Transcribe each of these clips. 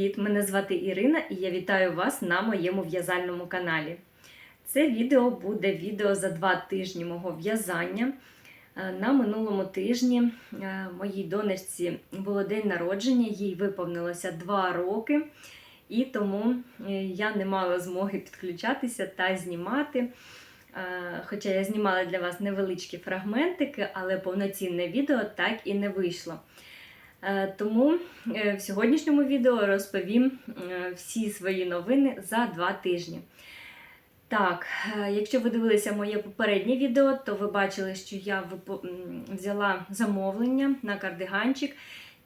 Привіт! Мене звати Ірина і я вітаю вас на моєму в'язальному каналі. Це відео буде відео за два тижні мого в'язання. Е, На минулому тижні е, моїй донечці було день народження, їй виповнилося 2 роки, і тому е, я не мала змоги підключатися та знімати. Хоча я знімала для вас невеличкі фрагментики, але повноцінне відео так і не вийшло. Е, Тому е, в сьогоднішньому відео розповім е, всі свої новини за два тижні. Так, якщо ви дивилися моє попереднє відео, то ви бачили, що я взяла замовлення на кардиганчик,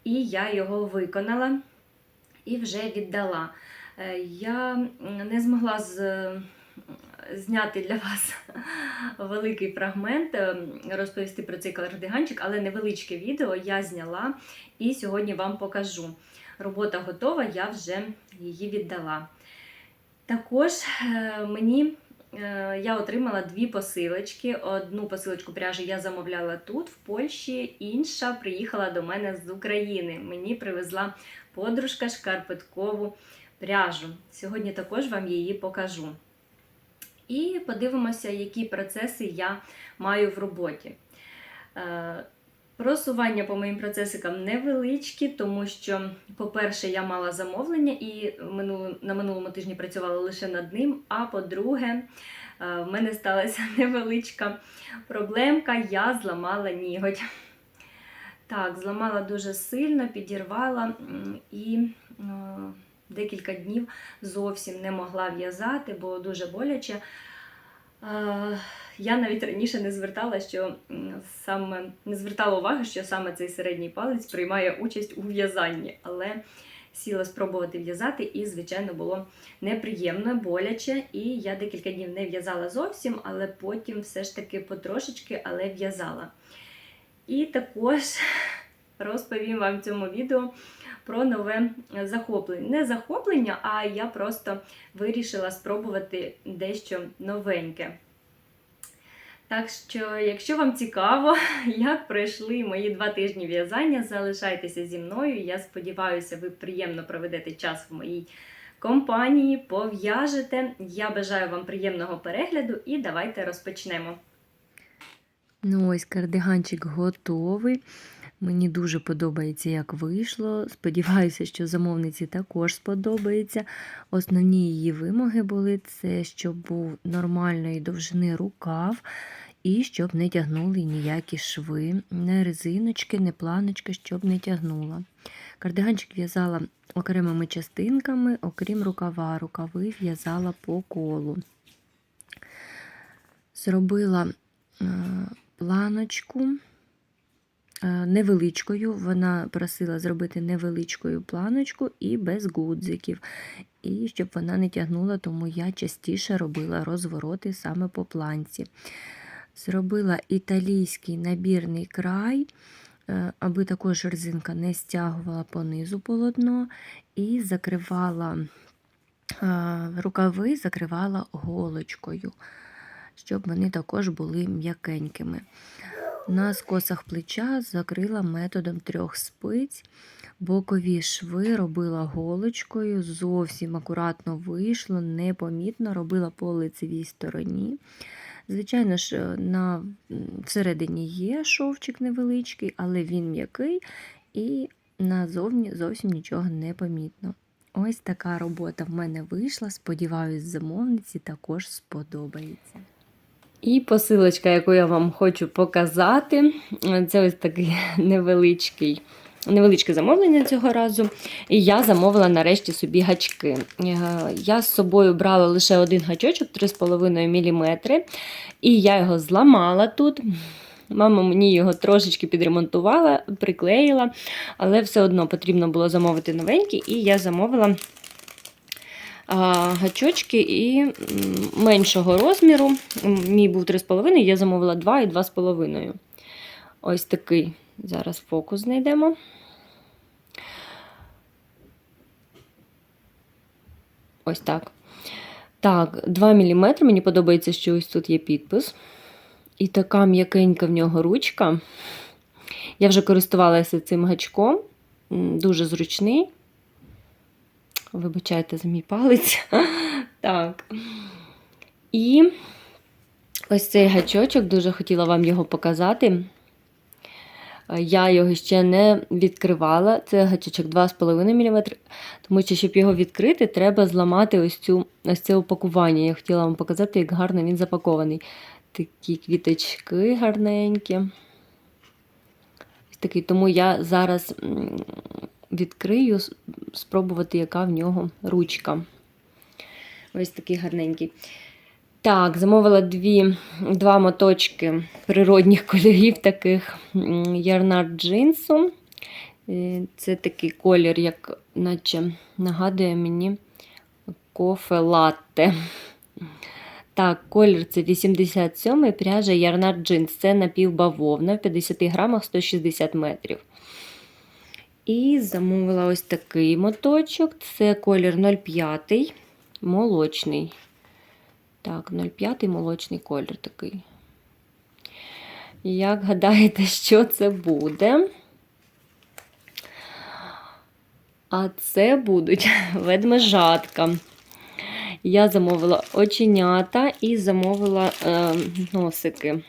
і я його виконала і вже віддала. Я не змогла з, зняти для вас великий фрагмент, е, розповісти про цей кардиганчик, але невеличке відео я зняла і сьогодні вам покажу. Робота готова, я вже її віддала. Також е, мені е, я отримала дві посилочки. Одну посилочку пряжі я замовляла тут, в Польщі, інша приїхала до мене з України. Мені привезла подружка шкарпеткову пряжу. Сьогодні також вам її покажу. І подивимося, які процеси я маю в роботі. Е, Просування по моїм процесикам невеличкі, тому що, по-перше, я мала замовлення і на минулому тижні працювала лише над ним. А по-друге, е, в мене сталася невеличка проблемка, я зламала ніготь. Так, зламала дуже сильно, підірвала і е, декілька днів зовсім не могла в'язати, було дуже боляче. Я навіть раніше не звертала, що саме не звертала уваги, що саме цей середній палець приймає участь у в'язанні, але сіла спробувати в'язати, і, звичайно, було неприємно, боляче. І я декілька днів не в'язала зовсім, але потім все ж таки потрошечки, але в'язала. І також розповім вам в цьому відео про нове захоплення. Не захоплення, а я просто вирішила спробувати дещо новеньке. Так що, якщо вам цікаво, як пройшли мої два тижні в'язання, залишайтеся зі мною. Я сподіваюся, ви приємно проведете час в моїй компанії, пов'яжете. Я бажаю вам приємного перегляду і давайте розпочнемо. Ну, ось кардиганчик готовий. Мені дуже подобається, як вийшло. Сподіваюся, що замовниці також сподобається. Основні її вимоги були це, щоб був нормальної довжини рукав і щоб не тягнули ніякі шви, не резиночки, не планочки, щоб не тягнула. Кардиганчик в'язала окремими частинками, окрім рукава. Рукави в'язала по колу. Зробила е, планочку невеличкою. Вона просила зробити невеличкою планочку і без гудзиків. І щоб вона не тягнула, тому я частіше робила розвороти саме по планці. Зробила італійський набірний край, е, аби також резинка не стягувала понизу полотно, і закривала е, рукави, закривала голочкою щоб вони також були м'якенькими. На скосах плеча закрила методом трьох спиць, бокові шви робила голочкою, зовсім акуратно вийшло, непомітно робила по лицевій стороні. Звичайно ж, на всередині є шовчик невеличкий, але він м'який і назовні зовсім нічого не помітно. Ось така робота в мене вийшла. Сподіваюсь, замовниці також сподобається. І посилочка, яку я вам хочу показати, це ось такий невеличкий. Невеличке замовлення цього разу. І я замовила нарешті собі гачки. Е, Я з собою брала лише один гачочок 3,5 мм, і я його зламала тут. Мама мені його трошечки підремонтувала, приклеїла, але все одно потрібно було замовити новенький, і я замовила гачочки і меншого розміру. Мій був 3,5, я замовила 2 і 2,5. Ось такий. Зараз фокус знайдемо. Ось так. Так, 2 мм. Мені подобається, що ось тут є підпис. І така м'якенька в нього ручка. Я вже користувалася цим гачком, дуже зручний. Вибачайте за мій палець. Так. І ось цей гачочок, дуже хотіла вам його показати. Я його ще не відкривала. Це гачочок 2,5 мм, тому що, щоб його відкрити, треба зламати ось, цю, ось це упакування. Я хотіла вам показати, як гарно він запакований. Такі квіточки гарненькі. Такий. Тому я зараз відкрию, спробувати, яка в нього ручка. Ось такий гарненький. Так, замовила дві, два моточки природних кольорів, таких м, ярнард джинсу. Е, Це такий колір, як наче нагадує мені кофе латте. Так, колір це 87 пряжа ярнард джинс. Це напівбавовна в 50 грамах 160 метрів. І замовила ось такий моточок. Це колір 05, молочний. Так, 05 молочний колір такий. Як гадаєте, що це буде? А це будуть ведмежатка. Я замовила оченята і замовила е, носики.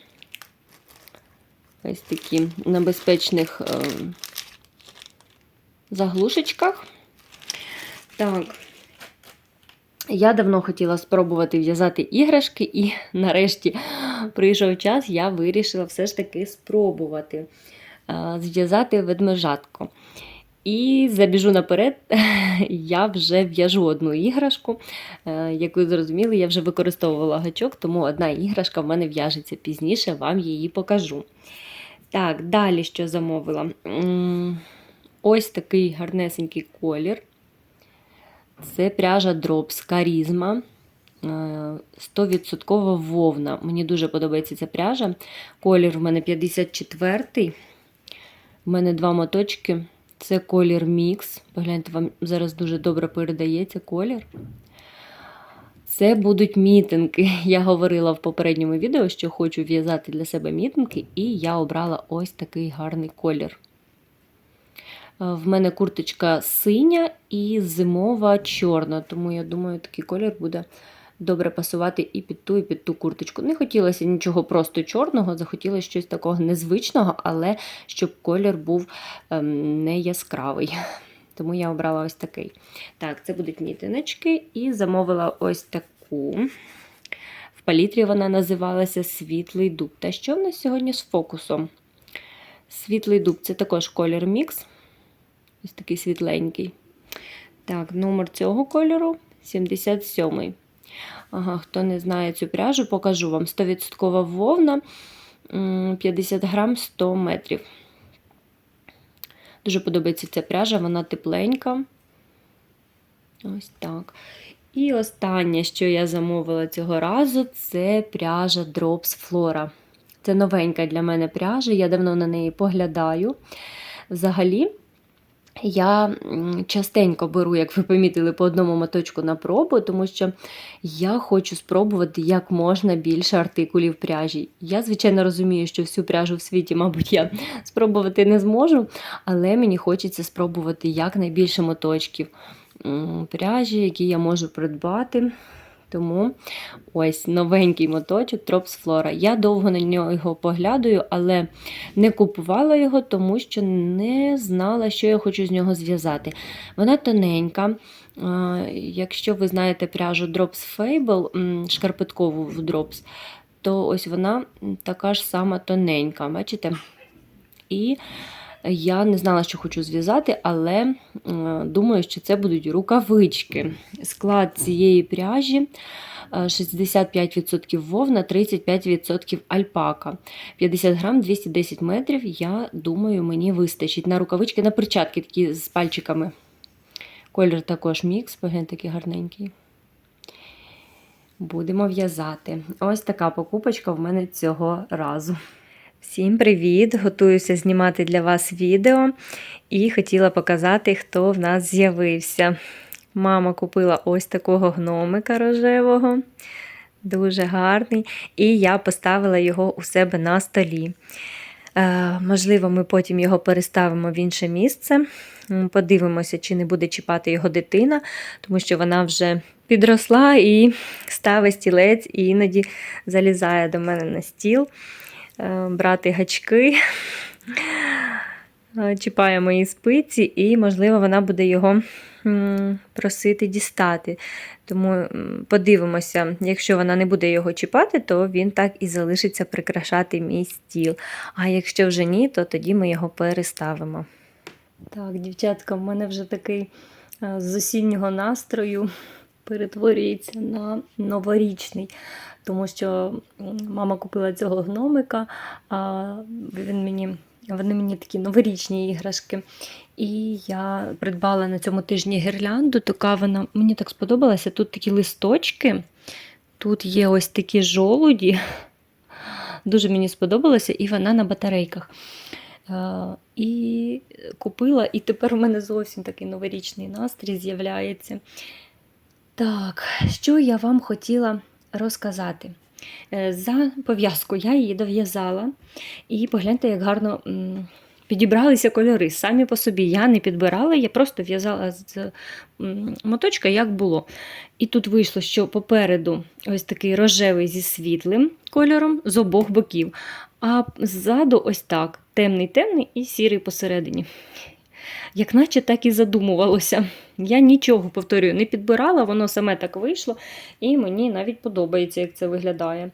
Ось такі на безпечних е, заглушечках. Так. Я давно хотіла спробувати в'язати іграшки, і нарешті прийшов час, я вирішила все ж таки спробувати зв'язати ведмежатку. І забіжу наперед, я вже в'яжу одну іграшку. Е, Як ви зрозуміли, я вже використовувала гачок, тому одна іграшка в мене в'яжеться пізніше, вам її покажу. Так, далі що замовила? Ось такий гарнесенький колір. Це пряжа Drops Карізма. 100% вовна. Мені дуже подобається ця пряжа. Колір в мене 54-й. У мене два моточки. Це колір мікс. Погляньте, вам зараз дуже добре передається колір. Це будуть мітинги. Я говорила в попередньому відео, що хочу в'язати для себе мітинги, і я обрала ось такий гарний колір. Е, В мене курточка синя і зимова чорна, тому я думаю, такий колір буде добре пасувати і під ту, і під ту курточку. Не хотілося нічого просто чорного, захотілося щось такого незвичного, але щоб колір був ем, не яскравий. Тому я обрала ось такий. Так, це будуть мітиночки, і замовила ось таку. В палітрі вона називалася Світлий дуб. Та що в нас сьогодні з фокусом? Світлий дуб це також колір мікс. Ось такий світленький. Так, номер цього кольору 77. Ага, хто не знає цю пряжу, покажу вам. 100% вовна, 50 грам 100 метрів. Дуже подобається ця пряжа, вона тепленька. Ось так. І останнє, що я замовила цього разу, це пряжа Drops Flora. Це новенька для мене пряжа, я давно на неї поглядаю. Взагалі, я частенько беру, як ви помітили, по одному моточку на пробу, тому що я хочу спробувати як можна більше артикулів пряжі. Я, звичайно, розумію, що всю пряжу в світі, мабуть, я спробувати не зможу, але мені хочеться спробувати якнайбільше моточків пряжі, які я можу придбати. Тому ось новенький моточок Drops Flora. Я довго на нього поглядаю, але не купувала його, тому що не знала, що я хочу з нього зв'язати. Вона тоненька. Якщо ви знаєте пряжу Drops Fable, шкарпеткову в Drops, то ось вона така ж сама тоненька, бачите? І я не знала, що хочу зв'язати, але е, думаю, що це будуть рукавички. Склад цієї пряжі е, 65% вовна, 35% альпака. 50 грам, 210 метрів. Я думаю, мені вистачить. На рукавички, на перчатки такі з пальчиками. Колір також мікс, погляньте, такий гарненький. Будемо в'язати. Ось така покупочка в мене цього разу. Всім привіт! Готуюся знімати для вас відео і хотіла показати, хто в нас з'явився. Мама купила ось такого гномика рожевого, дуже гарний, і я поставила його у себе на столі. Е, Можливо, ми потім його переставимо в інше місце. Подивимося, чи не буде чіпати його дитина, тому що вона вже підросла і ставить стілець, і іноді залізає до мене на стіл, брати гачки, е, чіпає мої спиці, і, можливо, вона буде його просити дістати. Тому подивимося, якщо вона не буде його чіпати, то він так і залишиться прикрашати мій стіл. А якщо вже ні, то тоді ми його переставимо. Так, дівчатка, в мене вже такий е, з осіннього настрою перетворюється на новорічний. Тому що мама купила цього гномика, а він мені, вони мені такі новорічні іграшки. І я придбала на цьому тижні гірлянду, така вона мені так сподобалася. Тут такі листочки, тут є ось такі жолуді. Дуже мені сподобалося, і вона на батарейках. Е, І купила, і тепер у мене зовсім такий новорічний настрій з'являється. Так, що я вам хотіла розказати? Е, За пов'язку я її дов'язала, і погляньте, як гарно підібралися кольори. Самі по собі я не підбирала, я просто в'язала з моточка, як було. І тут вийшло, що попереду ось такий рожевий зі світлим кольором з обох боків, а ззаду ось так: темний-темний і сірий посередині. Як наче так і задумувалося. Я нічого, повторюю, не підбирала, воно саме так вийшло, і мені навіть подобається, як це виглядає.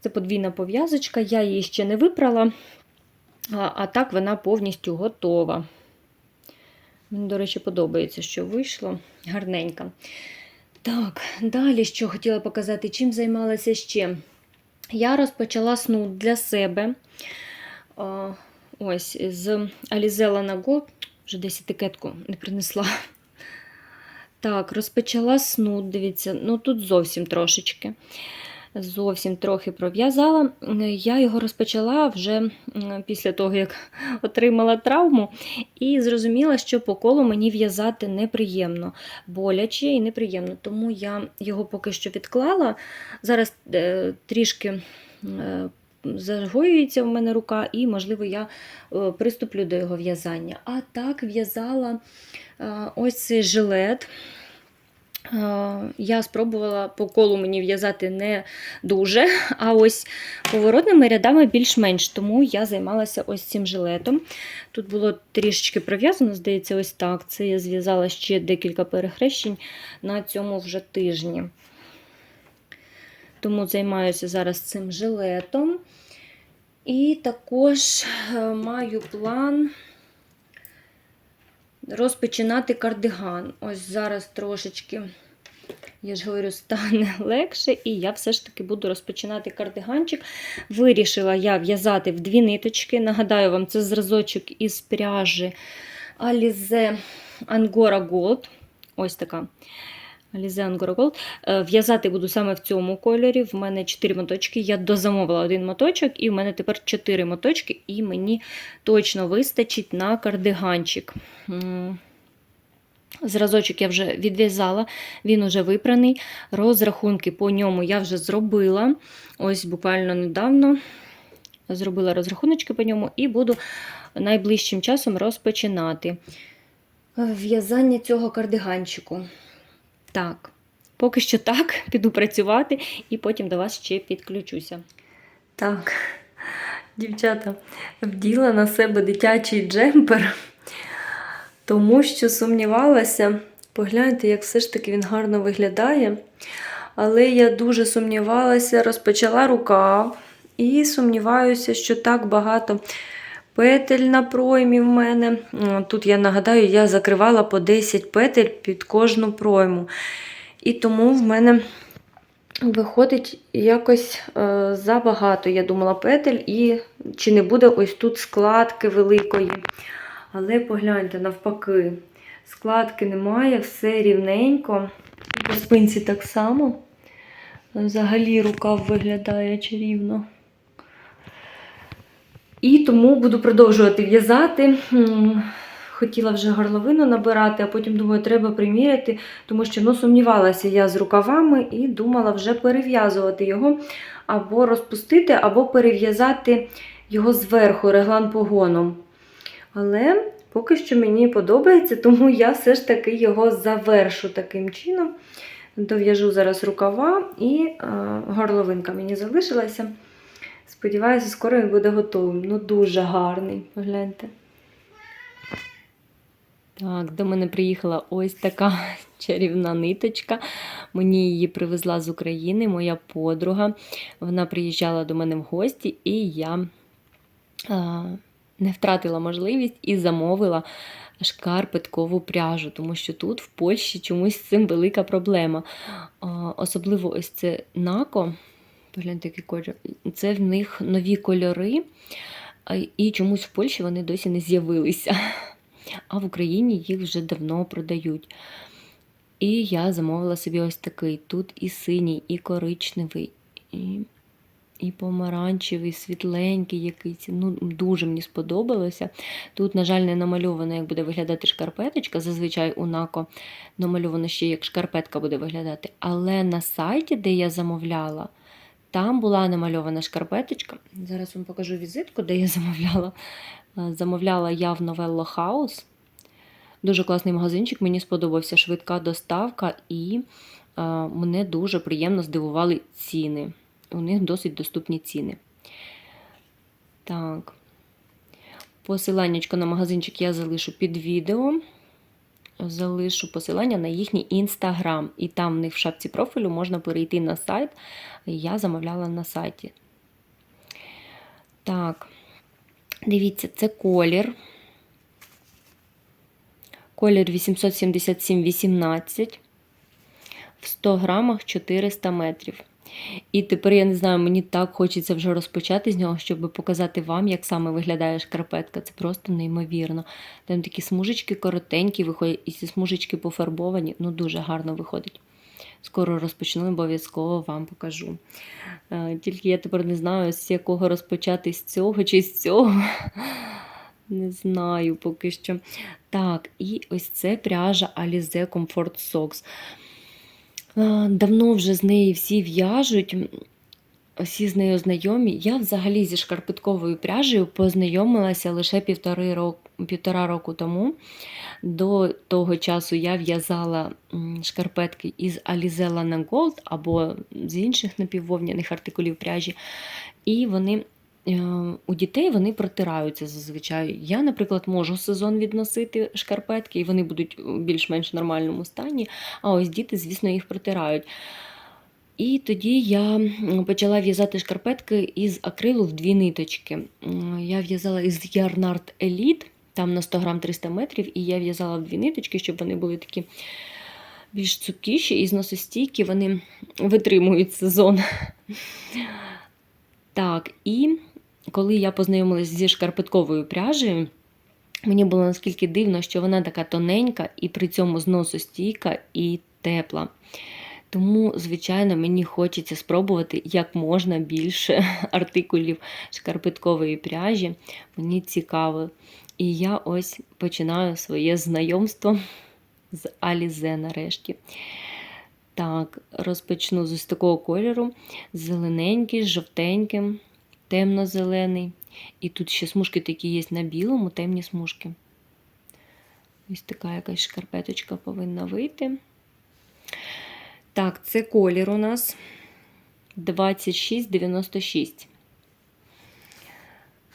Це подвійна пов'язочка, я її ще не випрала, а, а так вона повністю готова. Мені, до речі, подобається, що вийшло гарненько. Так, далі що хотіла показати, чим займалася ще. Я розпочала снуд для себе. Ось з Lana Gold, вже десь етикетку не принесла. Так, розпочала снуд, дивіться, ну тут зовсім трошечки. Зовсім трохи пров'язала. Я його розпочала вже після того, як отримала травму, і зрозуміла, що по колу мені в'язати неприємно, боляче і неприємно. Тому я його поки що відклала. Зараз е, трішки е, загоюється в мене рука, і, можливо, я е, приступлю до його в'язання. А так в'язала е, ось цей жилет. Е, Я спробувала по колу мені в'язати не дуже, а ось поворотними рядами більш-менш, тому я займалася ось цим жилетом. Тут було трішечки пров'язано, здається, ось так. Це я зв'язала ще декілька перехрещень на цьому вже тижні. Тому займаюся зараз цим жилетом. І також е, маю план розпочинати кардиган. Ось зараз трошечки, я ж говорю, стане легше, і я все ж таки буду розпочинати кардиганчик. Вирішила я в'язати в дві ниточки. Нагадаю вам, це зразочок із пряжі Alize Angora Gold. Ось така. Alize Angora. Е, В'язати буду саме в цьому кольорі. В мене 4 моточки. Я дозамовила один моточок, і в мене тепер 4 моточки, і мені точно вистачить на кардиганчик. Зразочок я вже відв'язала, він уже випраний. Розрахунки по ньому я вже зробила. Ось буквально недавно зробила розрахуночки по ньому і буду найближчим часом розпочинати в'язання цього кардиганчику. Так, поки що так, піду працювати і потім до вас ще підключуся. Так, дівчата, вділа на себе дитячий джемпер, тому що сумнівалася. Погляньте, як все ж таки він гарно виглядає. Але я дуже сумнівалася, розпочала рукав і сумніваюся, що так багато петель на проймі в мене. Тут я нагадаю, я закривала по 10 петель під кожну пройму. І тому в мене виходить якось е, забагато. Я думала, петель, і чи не буде ось тут складки великої. Але погляньте, навпаки, складки немає, все рівненько. По спинці так само. Взагалі рукав виглядає чарівно. І тому буду продовжувати в'язати. Хотіла вже горловину набирати, а потім думаю, треба приміряти, тому що ну, сумнівалася я з рукавами і думала вже перев'язувати його або розпустити, або перев'язати його зверху реглан погоном. Але поки що мені подобається, тому я все ж таки його завершу таким чином. Дов'яжу зараз рукава і е, горловинка мені залишилася. Сподіваюся, скоро він буде готовим. Ну, дуже гарний. Погляньте. Так, до мене приїхала ось така чарівна ниточка. Мені її привезла з України моя подруга. Вона приїжджала до мене в гості, і я а, не втратила можливість і замовила шкарпеткову пряжу, тому що тут, в Польщі, чомусь з цим велика проблема. А, особливо ось це нако. Погляньте, який колір. Це в них нові кольори, і чомусь в Польщі вони досі не з'явилися. А в Україні їх вже давно продають. І я замовила собі ось такий. Тут і синій, і коричневий, і, і помаранчевий, світленький якийсь. Ну, дуже мені сподобалося. Тут, на жаль, не намальовано, як буде виглядати шкарпеточка. Зазвичай у Нако намальовано ще, як шкарпетка буде виглядати. Але на сайті, де я замовляла, там була намальована шкарпеточка. Зараз вам покажу візитку, де я замовляла. Е, Замовляла я в Novello House. Дуже класний магазинчик, мені сподобався швидка доставка, і е, мене дуже приємно здивували ціни. У них досить доступні ціни. Так. Посиланнячко на магазинчик я залишу під відео. Залишу посилання на їхній інстаграм. І там в них в шапці профілю можна перейти на сайт. Я замовляла на сайті. Так. Дивіться, це колір. Колір 877-18. В 100 грамах 400 метрів. І тепер я не знаю, мені так хочеться вже розпочати з нього, щоб показати вам, як саме виглядає шкарпетка. Це просто неймовірно. Там такі смужечки коротенькі, виходять, і ці смужечки пофарбовані. Ну, дуже гарно виходить. Скоро розпочну, обов'язково вам покажу. Е, Тільки я тепер не знаю, з якого розпочати з цього чи з цього. Не знаю поки що. Так, і ось це пряжа Alize Comfort Socks. Давно вже з неї всі в'яжуть, всі з нею знайомі. Я взагалі зі шкарпетковою пряжею познайомилася лише півтори року, півтора року тому. До того часу я в'язала шкарпетки із Alize Lana Gold або з інших напіввовняних артикулів пряжі. І вони у дітей вони протираються зазвичай. Я, наприклад, можу сезон відносити шкарпетки, і вони будуть у більш-менш нормальному стані. А ось діти, звісно, їх протирають. І тоді я почала в'язати шкарпетки із акрилу в дві ниточки. Я в'язала із Yarnart Elite, там на 100 грам 300 метрів, і я в'язала в дві ниточки, щоб вони були такі більш цупкіші і зносостійкі, вони витримують сезон. Так, і коли я познайомилася зі шкарпетковою пряжею, мені було наскільки дивно, що вона така тоненька і при цьому зносостійка і тепла. Тому, звичайно, мені хочеться спробувати як можна більше артикулів шкарпеткової пряжі. Мені цікаво. І я ось починаю своє знайомство з Алізе нарешті. Так, розпочну з такого кольору: зелененький, з жовтеньким, темно-зелений. І тут ще смужки такі є на білому, темні смужки. Ось така якась шкарпеточка повинна вийти. Так, це колір у нас 26,96.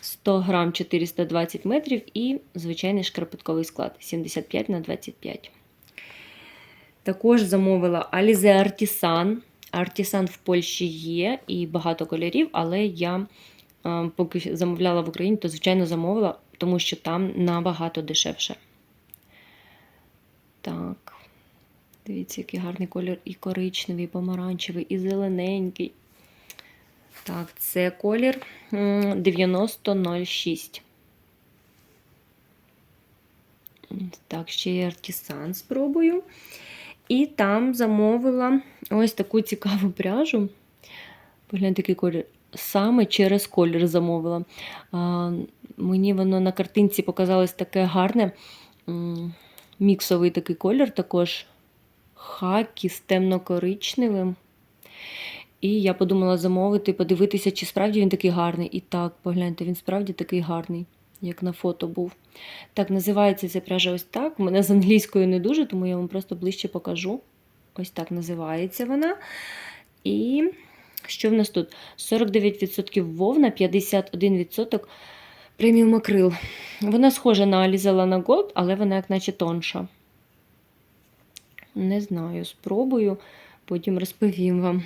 100 грам 420 метрів і звичайний шкарпетковий склад 75 на 25. Також замовила Alize Artisan. Artisan в Польщі є і багато кольорів, але я е, поки замовляла в Україні, то, звичайно, замовила, тому що там набагато дешевше. Так. Дивіться, який гарний колір і коричневий, і помаранчевий, і зелененький. Так, це колір 9006. Так, ще є артісан спробую. І там замовила ось таку цікаву пряжу. Погляньте, який колір. Саме через колір замовила. А, мені воно на картинці показалось таке гарне. Міксовий такий колір також хакі з темно-коричневим. І я подумала замовити, подивитися, чи справді він такий гарний. І так, погляньте, він справді такий гарний, як на фото був. Так, називається ця пряжа ось так. У мене з англійською не дуже, тому я вам просто ближче покажу. Ось так називається вона. І що в нас тут? 49% вовна, 51% преміум акрил. Вона схожа на Lana Gold, але вона як наче тонша. Не знаю, спробую, потім розповім вам.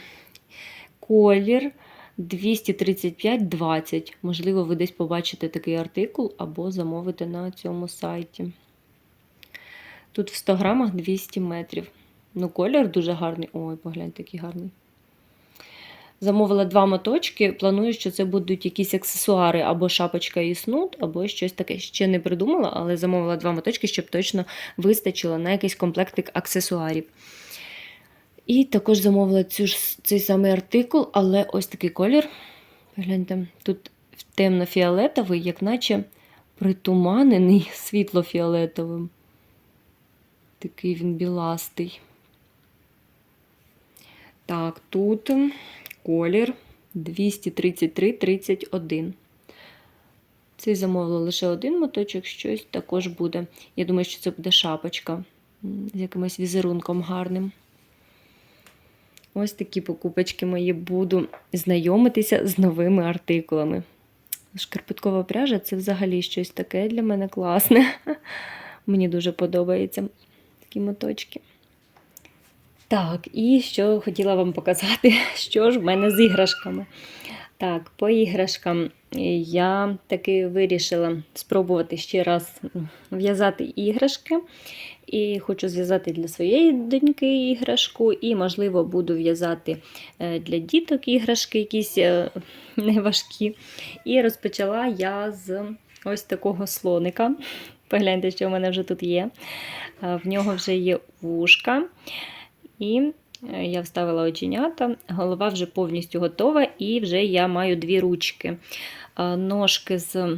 Колір 235-20. Можливо, ви десь побачите такий артикул або замовите на цьому сайті. Тут в 100 грамах 200 метрів. Ну, колір дуже гарний. Ой, погляньте, який гарний. Замовила два моточки. Планую, що це будуть якісь аксесуари або шапочка і снуд, або щось таке. Ще не придумала, але замовила два моточки, щоб точно вистачило на якийсь комплектик аксесуарів. І також замовила цю ж, цей самий артикул, але ось такий колір. Гляньте, тут темно-фіолетовий, як наче притуманений світло-фіолетовим. Такий він біластий. Так, тут колір 233-31. Цей замовила лише один моточок, щось також буде. Я думаю, що це буде шапочка з якимось візерунком гарним. Ось такі покупочки мої буду знайомитися з новими артикулами. Шкарпеткова пряжа це взагалі щось таке для мене класне. Мені дуже подобаються такі моточки. Так, і що хотіла вам показати, що ж в мене з іграшками. Так, по іграшкам я таки вирішила спробувати ще раз в'язати іграшки. І хочу зв'язати для своєї доньки іграшку, і, можливо, буду в'язати е, для діток іграшки, якісь е, неважкі. І розпочала я з ось такого слоника. Погляньте, що в мене вже тут є. Е, В нього вже є вушка. І я вставила оченята, голова вже повністю готова, і вже я маю дві ручки. Ножки з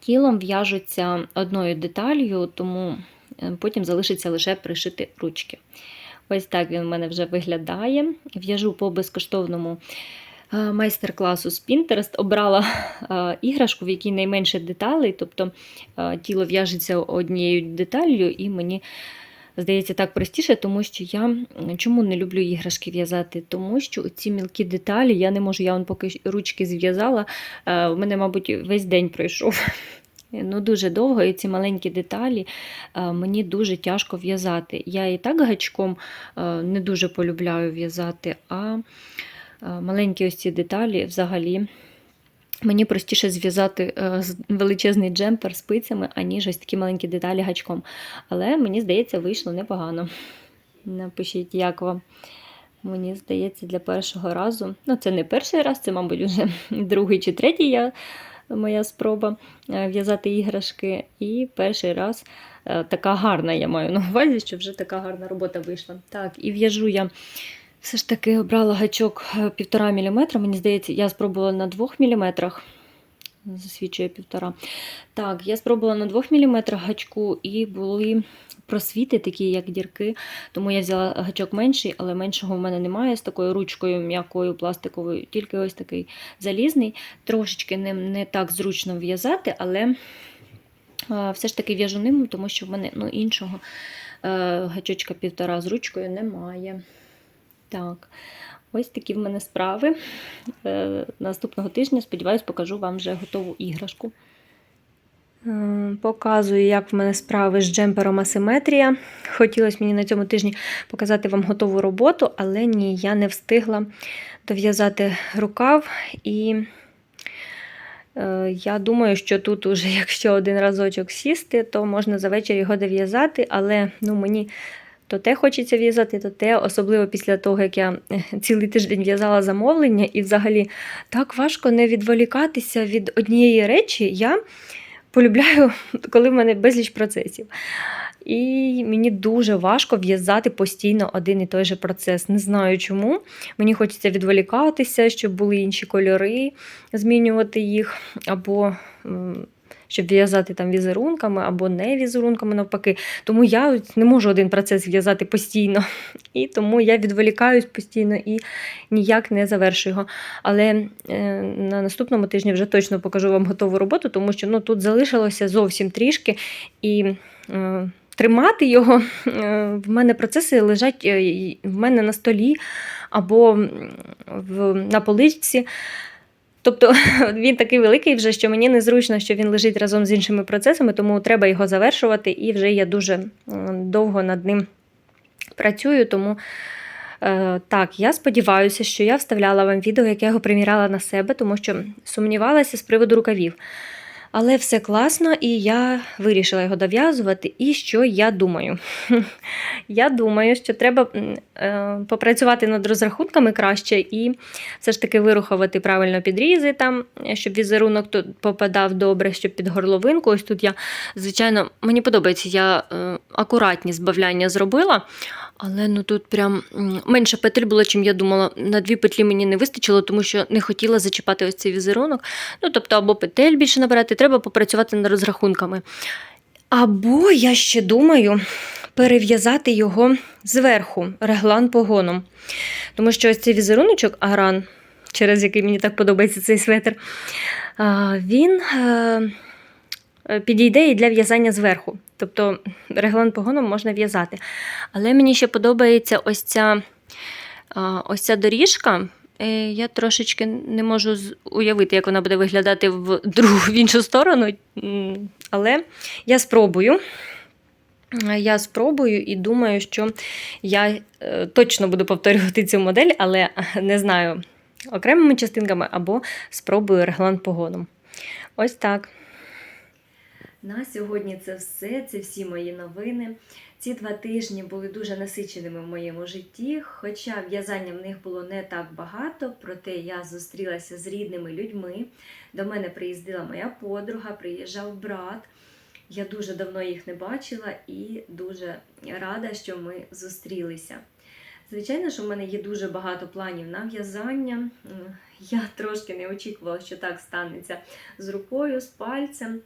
тілом в'яжуться одною деталью, тому потім залишиться лише пришити ручки. Ось так він в мене вже виглядає. В'яжу по безкоштовному е, майстер-класу з Pinterest. Обрала е, іграшку, в якій найменше деталей, тобто е, тіло в'яжеться однією деталлю, і мені здається так простіше, тому що я чому не люблю іграшки в'язати? Тому що ці мілкі деталі я не можу, я он поки ручки зв'язала, е, в мене, мабуть, весь день пройшов. Ну, дуже довго, і ці маленькі деталі е, мені дуже тяжко в'язати. Я і так гачком е, не дуже полюбляю в'язати, а е, маленькі ось ці деталі взагалі. Мені простіше зв'язати величезний джемпер спицями, аніж ось такі маленькі деталі гачком. Але мені здається, вийшло непогано. Напишіть, як вам. Мені здається, для першого разу. Ну, це не перший раз, це, мабуть, вже другий чи третій я, моя спроба е, в'язати іграшки. І перший раз е, така гарна, я маю на увазі, що вже така гарна робота вийшла. Так, і в'яжу я все ж таки обрала гачок е, 1,5 мм. Мені здається, я спробувала на 2 мм. Засвідчує півтора. Так, я спробувала на 2 мм гачку і були просвіти, такі як дірки. Тому я взяла гачок менший, але меншого в мене немає з такою ручкою м'якою пластиковою, тільки ось такий залізний. Трошечки не, не так зручно в'язати, але все ж таки в'яжу ним, тому що в мене ну, іншого е, гачочка півтора з ручкою немає. Так, ось такі в мене справи. Е, Наступного тижня, сподіваюсь, покажу вам вже готову іграшку. Е, Показую, як в мене справи з джемпером асиметрія. Хотілося мені на цьому тижні показати вам готову роботу, але ні, я не встигла дов'язати рукав. І е, я думаю, що тут, уже, якщо один разочок сісти, то можна за вечір його дов'язати, але ну, мені то те хочеться в'язати, то те, особливо після того, як я е, цілий тиждень в'язала замовлення, і взагалі так важко не відволікатися від однієї речі. Я полюбляю, коли в мене безліч процесів. І мені дуже важко в'язати постійно один і той же процес. Не знаю чому. Мені хочеться відволікатися, щоб були інші кольори, змінювати їх, або щоб в'язати там візерунками або не візерунками навпаки. Тому я не можу один процес в'язати постійно. І тому я відволікаюсь постійно і ніяк не завершую його. Але е, на наступному тижні вже точно покажу вам готову роботу, тому що ну, тут залишилося зовсім трішки. І е, тримати його е, в мене процеси лежать е, в мене на столі або в, на поличці. Тобто він такий великий вже, що мені незручно, що він лежить разом з іншими процесами, тому треба його завершувати, і вже я дуже довго над ним працюю. Тому е, так, я сподіваюся, що я вставляла вам відео, яке я його приміряла на себе, тому що сумнівалася з приводу рукавів. Але все класно, і я вирішила його дов'язувати. І що я думаю? Я думаю, що треба е, попрацювати над розрахунками краще і все ж таки вирухувати правильно підрізи, там, щоб візерунок тут попадав добре, щоб під горловинку. Ось тут я, звичайно, мені подобається, я е, акуратні збавляння зробила. Але ну тут прям менше петель було, чим я думала. На дві петлі мені не вистачило, тому що не хотіла зачіпати ось цей візерунок. Ну, тобто, або петель більше набирати, треба попрацювати над розрахунками. Або я ще думаю перев'язати його зверху, реглан погоном. Тому що ось цей візеруночок агран, через який мені так подобається цей светр, він е, підійде і для в'язання зверху. Тобто реглан погоном можна в'язати. Але мені ще подобається ось ця, ось ця доріжка. Е, Я трошечки не можу уявити, як вона буде виглядати в другу в іншу сторону. Але я спробую. Е, Я спробую і думаю, що я е, точно буду повторювати цю модель, але е, не знаю окремими частинками або спробую реглан погоном. Ось так. На сьогодні це все. Це всі мої новини. Ці два тижні були дуже насиченими в моєму житті, хоча в'язання в них було не так багато, проте я зустрілася з рідними людьми. До мене приїздила моя подруга, приїжджав брат. Я дуже давно їх не бачила і дуже рада, що ми зустрілися. Звичайно, що в мене є дуже багато планів на в'язання. Я трошки не очікувала, що так станеться з рукою, з пальцем.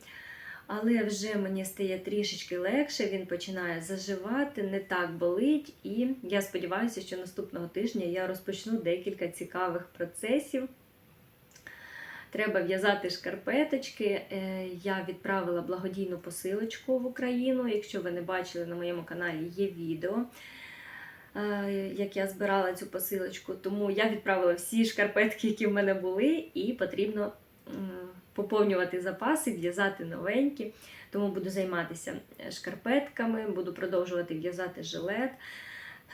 Але вже мені стає трішечки легше, він починає заживати, не так болить. І я сподіваюся, що наступного тижня я розпочну декілька цікавих процесів. Треба в'язати шкарпеточки. Е, Я відправила благодійну посилочку в Україну. Якщо ви не бачили на моєму каналі, є відео, е, як я збирала цю посилочку. Тому я відправила всі шкарпетки, які в мене були, і потрібно поповнювати запаси, в'язати новенькі. Тому буду займатися е, шкарпетками, буду продовжувати в'язати жилет.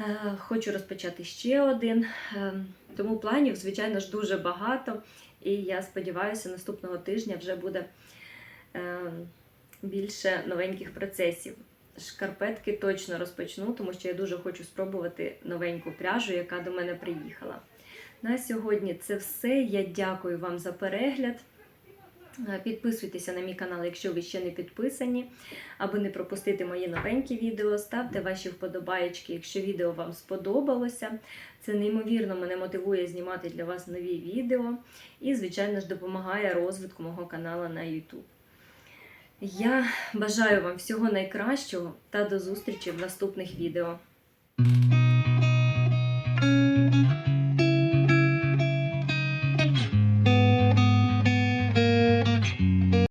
Е, Хочу розпочати ще один. Е, Тому планів, звичайно ж, дуже багато. І я сподіваюся, наступного тижня вже буде більше новеньких процесів. Шкарпетки точно розпочну, тому що я дуже хочу спробувати новеньку пряжу, яка до мене приїхала. На сьогодні це все. Я дякую вам за перегляд. Е, Підписуйтеся на мій канал, якщо ви ще не підписані, аби не пропустити мої новенькі відео. Ставте ваші вподобаєчки, якщо відео вам сподобалося. Це неймовірно мене мотивує знімати для вас нові відео і, звичайно ж, допомагає розвитку мого каналу на YouTube. Я бажаю вам всього найкращого та до зустрічі в наступних відео.